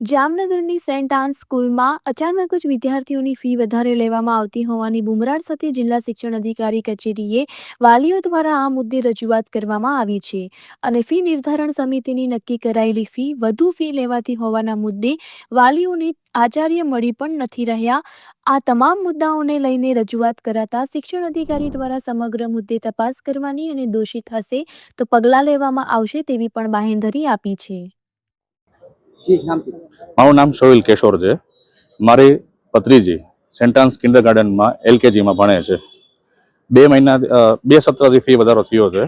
જામનગરની સેન્ટ આન સ્કૂલમાં અચાનક જ વિદ્યાર્થીઓની ફી વધારે લેવામાં આવતી હોવાની બુમરાળ સાથે જિલ્લા શિક્ષણ અધિકારી કચેરીએ વાલીઓ દ્વારા આ મુદ્દે રજૂઆત કરવામાં આવી છે અને ફી નિર્ધારણ સમિતિની નક્કી કરાયેલી ફી વધુ ફી લેવાતી હોવાના મુદ્દે વાલીઓને આચાર્ય મળી પણ નથી રહ્યા આ તમામ મુદ્દાઓને લઈને રજૂઆત કરાતા શિક્ષણ અધિકારી દ્વારા સમગ્ર મુદ્દે તપાસ કરવાની અને દોષિત હશે તો પગલાં લેવામાં આવશે તેવી પણ બાહેંધરી આપી છે. મારું નામ સોહિલ કેશોર છે. મારી પત્રીજી સેન્ટાન્સ કિન્ડર ગાર્ડનમાં એલકેજીમાં ભણે છે. બે મહિના બે સત્રથી ફી વધારો થયો છે.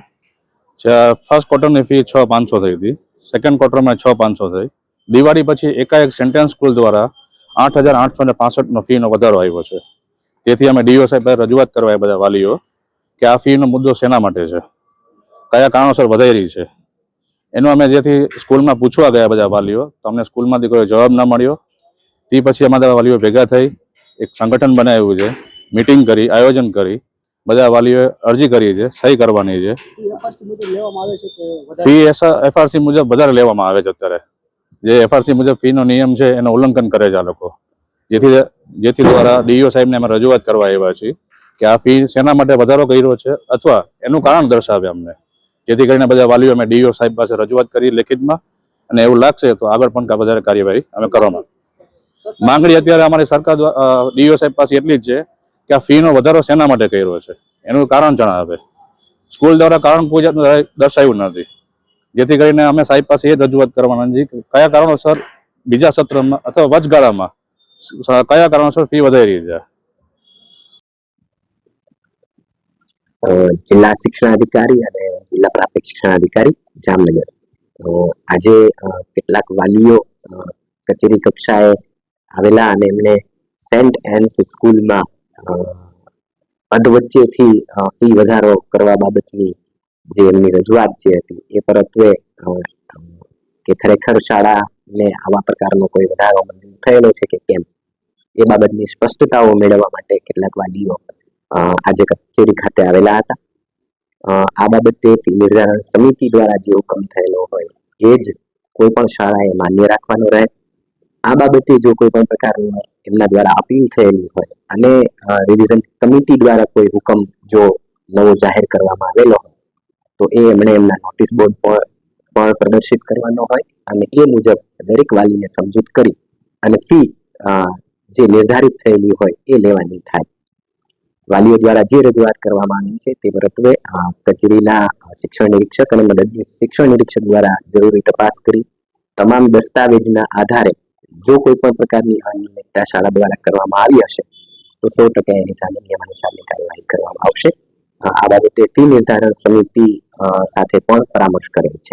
ફર્સ્ટ ક્વાર્ટરની ફી છ પાંચસો થઈ હતી. સેકન્ડ ક્વાર્ટરમાં છ પાંચસો થઈ. દિવાળી પછી એકાએક સેન્ટેન્સ સ્કૂલ દ્વારા આઠ હજાર આઠસો ને પાસઠનો ફીનો વધારો આવ્યો છે. તેથી અમે ડીઓ સાહેબ રજૂઆત કરવા બધા વાલીઓ કે આ ફીનો મુદ્દો શેના માટે છે. કયા કારણોસર વધારી છે? એનું અમે જેથી સ્કૂલમાં પૂછવા ગયા બધા વાલીઓ, તો અમને સ્કૂલમાંથી કોઈ જવાબ ના મળ્યો. તે પછી અમારા વાલીઓ ભેગા થઈ, એક સંગઠન બનાવ્યું છે, મિટિંગ કરી, આયોજન કરી. બધા વાલીઓએ અરજી કરી છે, સહી કરવાની છે? ફી એફઆરસી મુજબ વધારે લેવામાં આવે છે અત્યારે. જે એફઆરસી મુજબ ફીનો નિયમ છે, એનું ઉલ્લંઘન કરે છે આ લોકો. જેથી જેથી દ્વારા ડીઓ સાહેબને અમે રજૂઆત કરવા આવ્યા છીએ કે આ ફી શેના માટે વધારો કર્યો છે, અથવા એનું કારણ દર્શાવે અમને. જેથી કરીને બધા વાલીઓ અમે ડીઓ સાહેબ પાસે રજૂઆત કરી લેખિતમાં, અને એવું લાગશે તો આગળ પણ વધારે કાર્યવાહી અમે કરવામાં માંગણી અત્યારે અમારી સરકાર ડીઓ સાહેબ પાસે એટલી જ છે કે આ ફીનો વધારો શેના માટે કર્યો છે? એનું કારણ જણાવે. સ્કૂલ દ્વારા કારણ કોઈ દર્શાવ્યું નથી. જેથી કરીને અમે સાહેબ પાસે એ રજૂઆત કરવાના છે કયા કારણોસર બીજા સત્રમાં અથવા વચગાળામાં કયા કારણોસર ફી વધારી છે? જિલ્લા શિક્ષણ અધિકારી અને જિલ્લા પ્રાથમિક શિક્ષણ અધિકારી જામનગર. તો આજે કેટલાક વાલીઓ કચેરી કક્ષાએ આવેલા અને એમણે સેન્ટ એન્સ સ્કૂલમાં અધવચ્ચેથી ફી વધારો કરવા બાબતની જે એમની રજૂઆત જે હતી, એ પરત્વે કે ખરેખર શાળાને આવા પ્રકારનો કોઈ વધારો મંજૂર થયેલો છે કે કેમ? એ બાબતની સ્પષ્ટતાઓ મેળવવા માટે કેટલાક વાલીઓ આજે કચેરી ખાતે આવેલા હતા. આ બાબતે ફી નિર્ધારણ સમિતિ દ્વારા જે હુકમ થયેલો હોય, એ જ કોઈ પણ શાળાએ માન્ય રાખવાનો રહે. આ બાબતે જો કોઈ પણ પ્રકારનો એમના દ્વારા અપીલ થયેલી હોય અને રિવિઝન કમિટી દ્વારા કોઈ હુકમ જો નવો જાહેર કરવામાં આવેલો હોય, તો એ એમણે એમના નોટિસ બોર્ડ પર પણ પ્રદર્શિત કરવાનો હોય અને એ મુજબ દરેક વાલીને સમજૂત કરી અને ફી જે નિર્ધારિત થયેલી હોય એ લેવાની થાય. વાલીઓ દ્વારા જે રજૂઆત કરવામાં આવી છે તે પરત્વે કચેરીના શિક્ષણ નિરીક્ષક અને મદદનીશ શિક્ષણ નિરીક્ષક દ્વારા જરૂરી તપાસ કરી. તમામ દસ્તાવેજના આધારે જો કોઈ પણ પ્રકારની અનિયમિતતા શાળા દ્વારા કરવામાં આવી હશે, તો સો ટકા એની સામે નિયમાનુસારની કાર્યવાહી કરવામાં આવશે. આ બાબતે ફી નિર્ધારણ સમિતિ સાથે પણ પરામર્શ કરેલ છે.